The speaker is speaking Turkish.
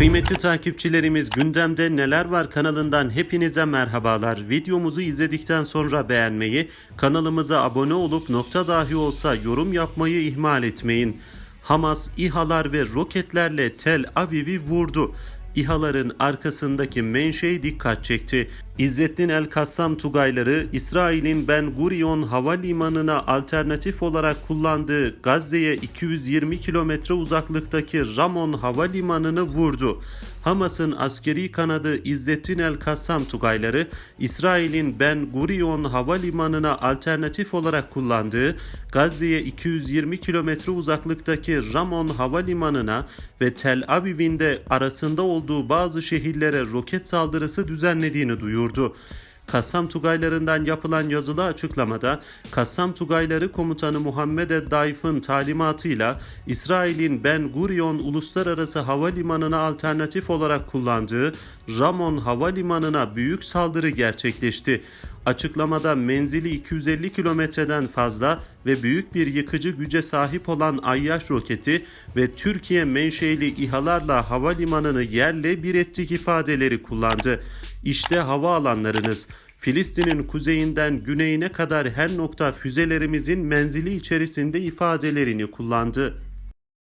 Kıymetli takipçilerimiz gündemde neler var kanalından hepinize merhabalar. Videomuzu izledikten sonra beğenmeyi, kanalımıza abone olup nokta dahi olsa yorum yapmayı ihmal etmeyin. Hamas İHA'lar ve roketlerle Tel Aviv'i vurdu. İHA'ların arkasındaki menşei dikkat çekti. İzzettin El Kassam Tugayları İsrail'in Ben Gurion havalimanına alternatif olarak kullandığı Gazze'ye 220 kilometre uzaklıktaki Ramon havalimanını vurdu. Hamas'ın askeri kanadı İzzettin El Kassam Tugayları İsrail'in Ben Gurion havalimanına alternatif olarak kullandığı Gazze'ye 220 kilometre uzaklıktaki Ramon havalimanına ve Tel Aviv'in de arasında olduğu bazı şehirlere roket saldırısı düzenlediğini duyurdu. Kassam Tugaylarından yapılan yazılı açıklamada Kassam Tugayları Komutanı Muhammed Eddaif'in talimatıyla İsrail'in Ben Gurion Uluslararası Havalimanı'na alternatif olarak kullandığı Ramon Havalimanı'na büyük saldırı gerçekleşti. Açıklamada menzili 250 kilometreden fazla ve büyük bir yıkıcı güce sahip olan Ayyaş roketi ve Türkiye menşeli İHA'larla havalimanını yerle bir ettik ifadeleri kullandı. İşte hava alanlarınız. Filistin'in kuzeyinden güneyine kadar her nokta füzelerimizin menzili içerisinde ifadelerini kullandı.